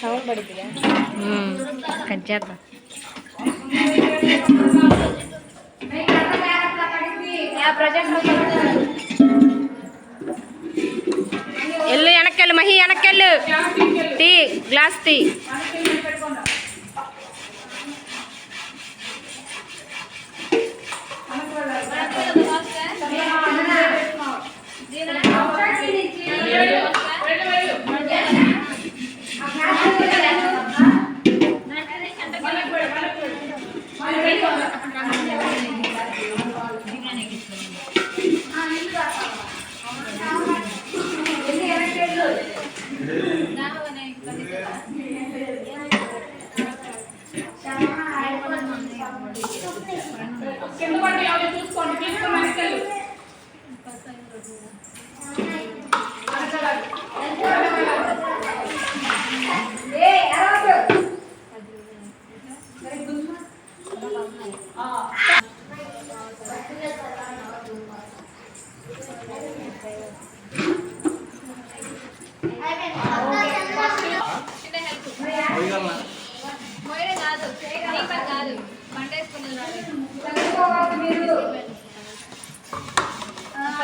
Sound ಬಡಿತೀಯ ಎಲ್ಲು ಎಣಕ್ಕೆಲ್ಲು ಮಹಿ ಎಣಕ್ಕೆಲ್ಲು ಟೀ ಗ್ಲಾಸ್ ಟೀ. తీసుకోమ్మా గ్లాస్ తీసుకోండి అమ్మ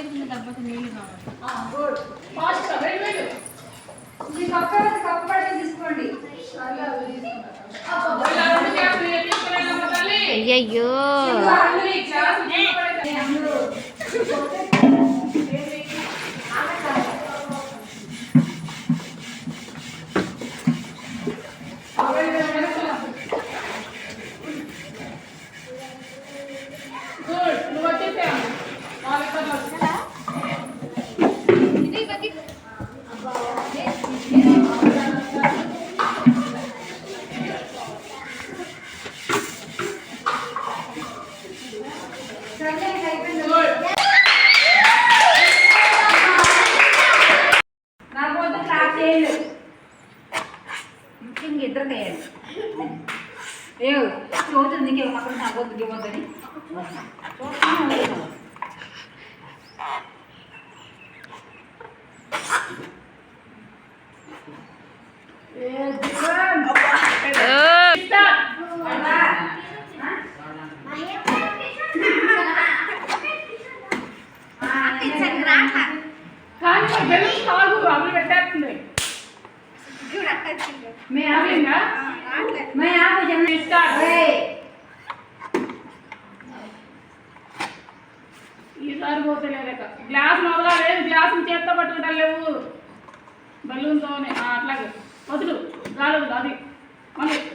రెండు గ్లాసులు ఇవి తీసుకురండి తల్లి? అయ్యయ్యో. ఇద్దరు చేయండి ఏ చూస్తుంది నీకు అక్కడ నాకు ఇవ్వద్దని కానీ మా బెలూన్స్ కాదు అవి పెట్టేస్తున్నాయి మీ ఆవిందా మీ ఆవి జన స్టార్ట్ ఈసారి పోతలేదక గ్లాస్ మొదలా లేదు గ్లాస్ చేత్తో పట్టుకుంటా లేవు. బెలూన్తోనే. అట్లాగే. వదులు. రాలేదు అది. మళ్ళీ.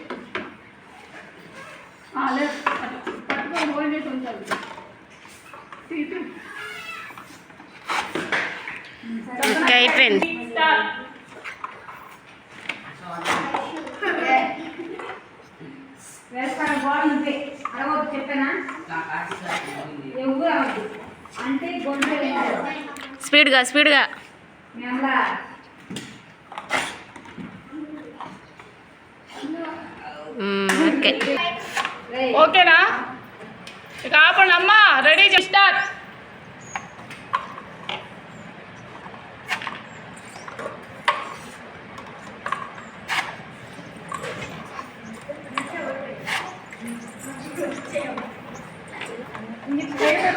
గొంతు స్పీడ్గా స్పీడ్గా. ఓకే. ఓకేనా? ఇక ఆపండి అమ్మా రెడీ స్టార్ట్.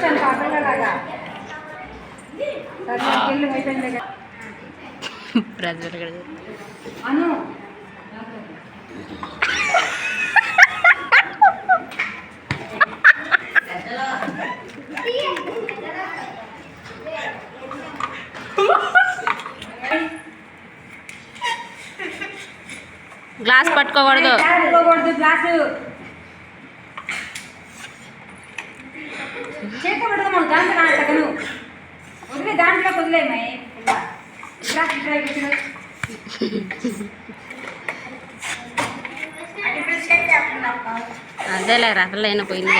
కూర్చోండి పాపలాగా గ్లాస్ పట్టుకోకూడదు గ్లాసు. అదేలే రసలైన పోయింది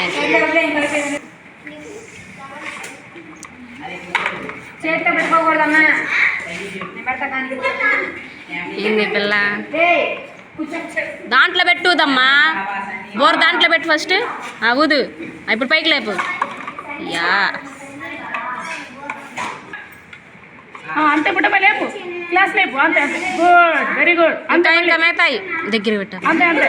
చేతిలో పెట్టుకోకూడదమ్మా ఏంది పిల్ల? దాంట్లో పెట్టుదమ్మా బోర్ దాంట్లో పెట్టు ఫస్ట్ అవుదు ఇప్పుడు పైకి లేపు. యా. అంతే పుట్టపై లేపు. క్లాస్ లేపు అంతే అంతే. Good very good. ఇంకా ఇంకా మేతాయి. దగ్గర పెట్టారు అంతే అంతే.